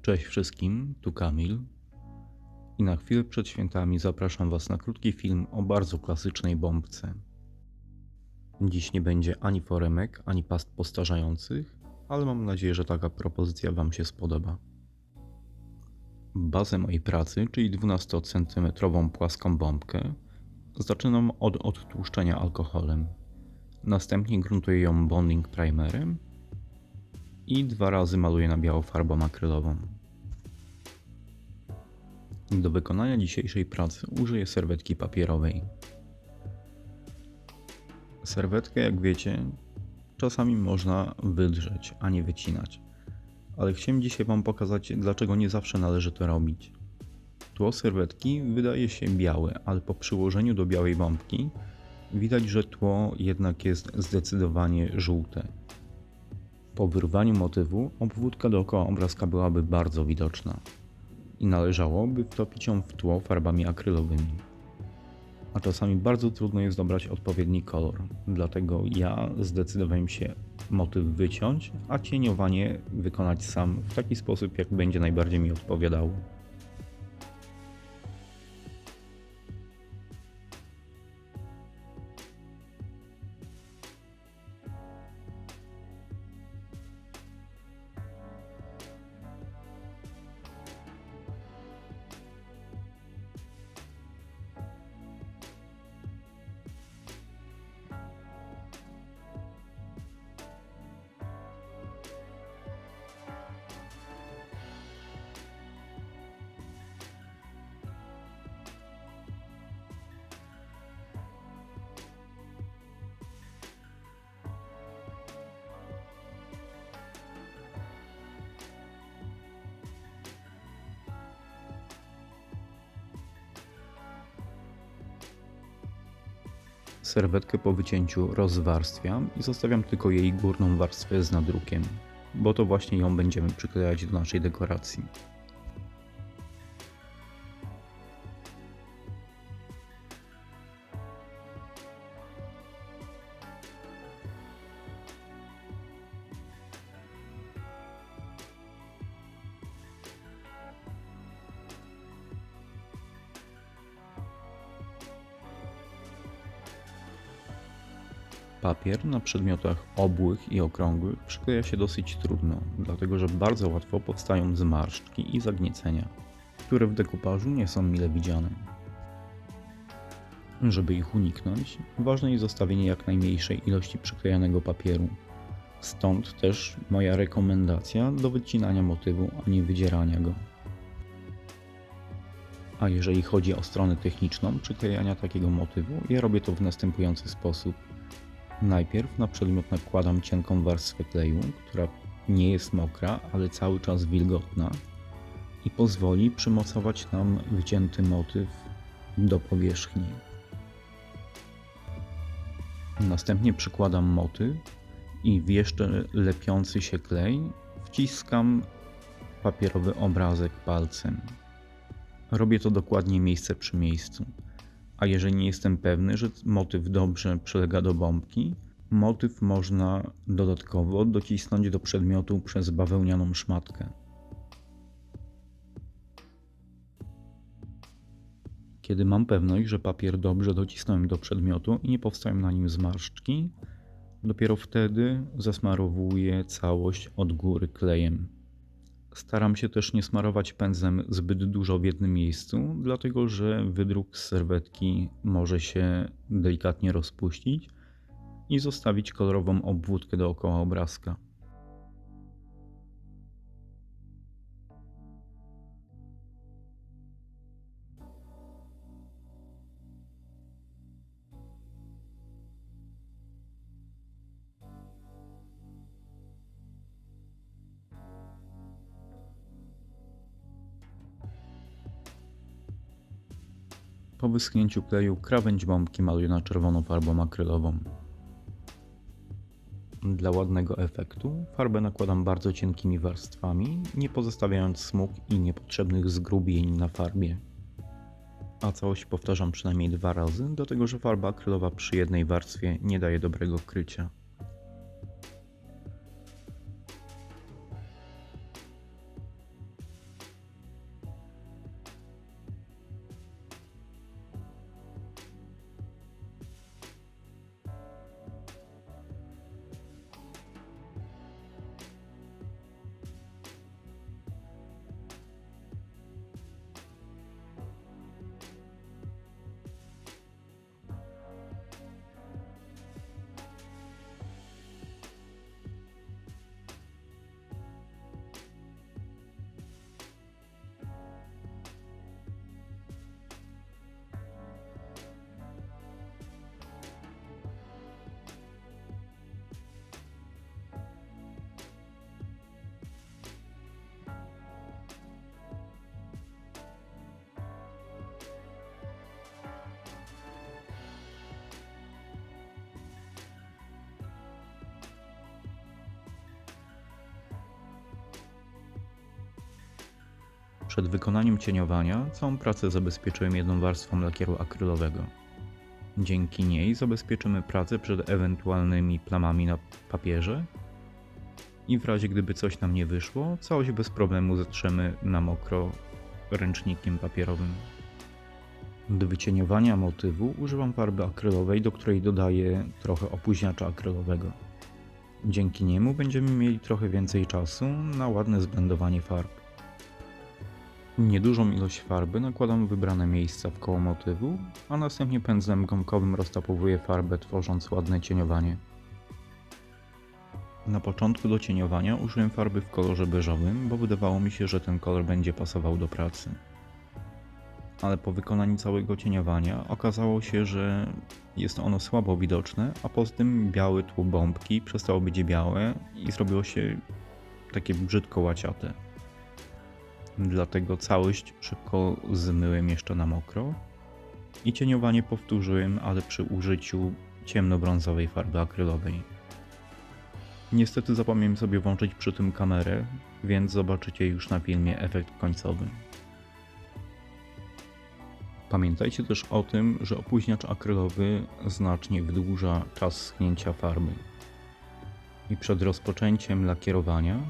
Cześć wszystkim, tu Kamil. I na chwilę przed świętami zapraszam Was na krótki film o bardzo klasycznej bombce. Dziś nie będzie ani foremek, ani past postarzających, ale mam nadzieję, że taka propozycja Wam się spodoba. Bazę mojej pracy, czyli 12 cm płaską bombkę, zaczynam od odtłuszczenia alkoholem. Następnie gruntuję ją bonding primerem i dwa razy maluję na biało farbą akrylową. Do wykonania dzisiejszej pracy użyję serwetki papierowej. Serwetkę, jak wiecie, czasami można wydrzeć, a nie wycinać. Ale chciałem dzisiaj Wam pokazać, dlaczego nie zawsze należy to robić. Tło serwetki wydaje się białe, ale po przyłożeniu do białej bombki widać, że tło jednak jest zdecydowanie żółte. Po wyrwaniu motywu obwódka dookoła obrazka byłaby bardzo widoczna i należałoby wtopić ją w tło farbami akrylowymi. A czasami bardzo trudno jest dobrać odpowiedni kolor, dlatego ja zdecydowałem się motyw wyciąć, a cieniowanie wykonać sam w taki sposób, jak będzie najbardziej mi odpowiadało. Serwetkę po wycięciu rozwarstwiam i zostawiam tylko jej górną warstwę z nadrukiem, bo to właśnie ją będziemy przyklejać do naszej dekoracji. Papier na przedmiotach obłych i okrągłych przykleja się dosyć trudno, dlatego że bardzo łatwo powstają zmarszczki i zagniecenia, które w dekupażu nie są mile widziane. Żeby ich uniknąć, ważne jest zostawienie jak najmniejszej ilości przyklejanego papieru. Stąd też moja rekomendacja do wycinania motywu, a nie wydzierania go. A jeżeli chodzi o stronę techniczną przyklejania takiego motywu, ja robię to w następujący sposób. Najpierw na przedmiot nakładam cienką warstwę kleju, która nie jest mokra, ale cały czas wilgotna i pozwoli przymocować nam wycięty motyw do powierzchni. Następnie przykładam motyw i w jeszcze lepiący się klej wciskam papierowy obrazek palcem. Robię to dokładnie miejsce przy miejscu. A jeżeli nie jestem pewny, że motyw dobrze przylega do bombki, motyw można dodatkowo docisnąć do przedmiotu przez bawełnianą szmatkę. Kiedy mam pewność, że papier dobrze docisnąłem do przedmiotu i nie powstają na nim zmarszczki, dopiero wtedy zasmarowuję całość od góry klejem. Staram się też nie smarować pędzlem zbyt dużo w jednym miejscu, dlatego że wydruk z serwetki może się delikatnie rozpuścić i zostawić kolorową obwódkę dookoła obrazka. Po wyschnięciu kleju krawędź bombki maluję na czerwoną farbą akrylową. Dla ładnego efektu farbę nakładam bardzo cienkimi warstwami, nie pozostawiając smug i niepotrzebnych zgrubień na farbie. A całość powtarzam przynajmniej dwa razy, dlatego że farba akrylowa przy jednej warstwie nie daje dobrego krycia. Przed wykonaniem cieniowania całą pracę zabezpieczyłem jedną warstwą lakieru akrylowego. Dzięki niej zabezpieczymy pracę przed ewentualnymi plamami na papierze i w razie gdyby coś nam nie wyszło, całość bez problemu zetrzemy na mokro ręcznikiem papierowym. Do wycieniowania motywu używam farby akrylowej, do której dodaję trochę opóźniacza akrylowego. Dzięki niemu będziemy mieli trochę więcej czasu na ładne zblendowanie farb. Niedużą ilość farby nakładam w wybrane miejsca w koło motywu, a następnie pędzlem gąbkowym roztapowuję farbę, tworząc ładne cieniowanie. Na początku do cieniowania użyłem farby w kolorze beżowym, bo wydawało mi się, że ten kolor będzie pasował do pracy. Ale po wykonaniu całego cieniowania okazało się, że jest ono słabo widoczne, a poza tym biały tło bombki przestało być białe i zrobiło się takie brzydko łaciate. Dlatego całość szybko zmyłem jeszcze na mokro i cieniowanie powtórzyłem, ale przy użyciu ciemnobrązowej farby akrylowej. Niestety zapomniałem sobie włączyć przy tym kamerę, więc zobaczycie już na filmie efekt końcowy. Pamiętajcie też o tym, że opóźniacz akrylowy znacznie wydłuża czas schnięcia farby. I przed rozpoczęciem lakierowania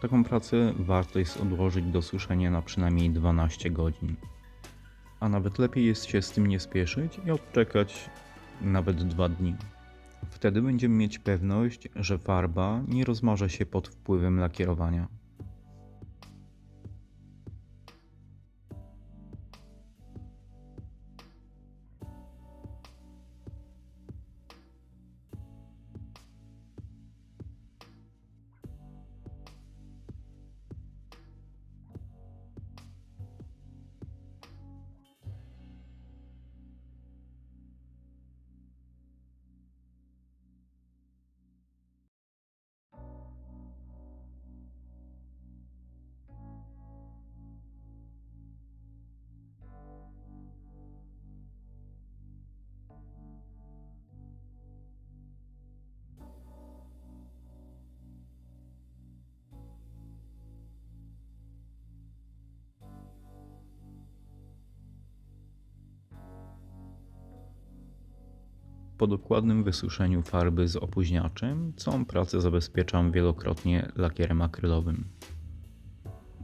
taką pracę warto jest odłożyć do suszenia na przynajmniej 12 godzin. A nawet lepiej jest się z tym nie spieszyć i odczekać nawet 2 dni. Wtedy będziemy mieć pewność, że farba nie rozmarza się pod wpływem lakierowania. Po dokładnym wysuszeniu farby z opóźniaczem, całą pracę zabezpieczam wielokrotnie lakierem akrylowym.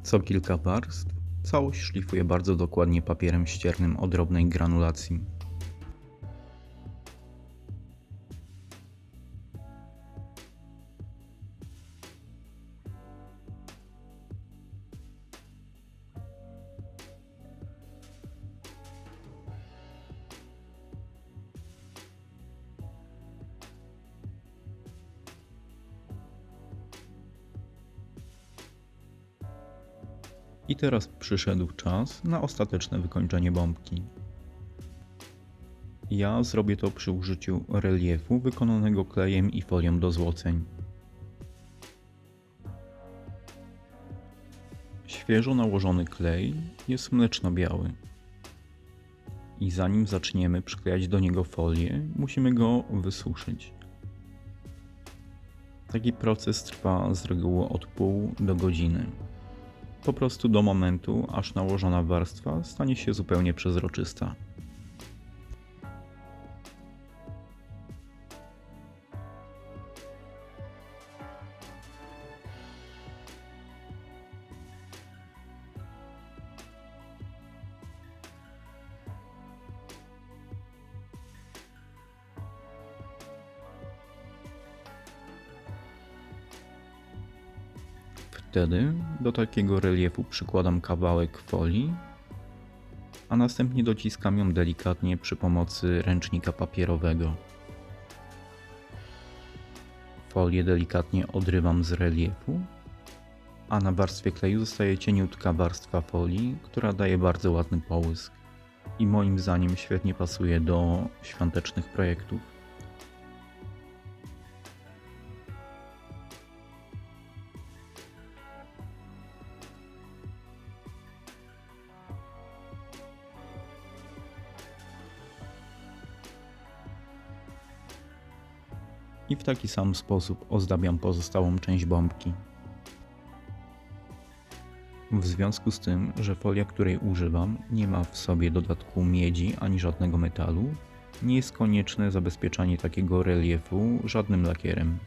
Co kilka warstw, całość szlifuję bardzo dokładnie papierem ściernym o drobnej granulacji. I teraz przyszedł czas na ostateczne wykończenie bombki. Ja zrobię to przy użyciu reliefu wykonanego klejem i folią do złoceń. Świeżo nałożony klej jest mleczno-biały. I zanim zaczniemy przyklejać do niego folię, musimy go wysuszyć. Taki proces trwa z reguły od pół do godziny po prostu do momentu, aż nałożona warstwa stanie się zupełnie przezroczysta. Wtedy do takiego reliefu przykładam kawałek folii, a następnie dociskam ją delikatnie przy pomocy ręcznika papierowego. Folię delikatnie odrywam z reliefu, a na warstwie kleju zostaje cieniutka warstwa folii, która daje bardzo ładny połysk i moim zdaniem świetnie pasuje do świątecznych projektów. I w taki sam sposób ozdabiam pozostałą część bombki. W związku z tym, że folia, której używam, nie ma w sobie dodatku miedzi ani żadnego metalu, nie jest konieczne zabezpieczanie takiego reliefu żadnym lakierem.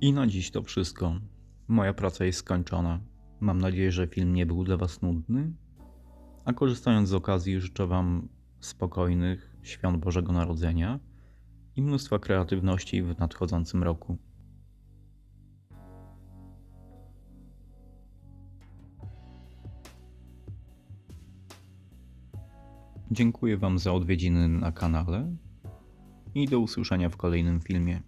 I na dziś to wszystko. Moja praca jest skończona. Mam nadzieję, że film nie był dla Was nudny. A korzystając z okazji, życzę Wam spokojnych świąt Bożego Narodzenia i mnóstwa kreatywności w nadchodzącym roku. Dziękuję Wam za odwiedziny na kanale i do usłyszenia w kolejnym filmie.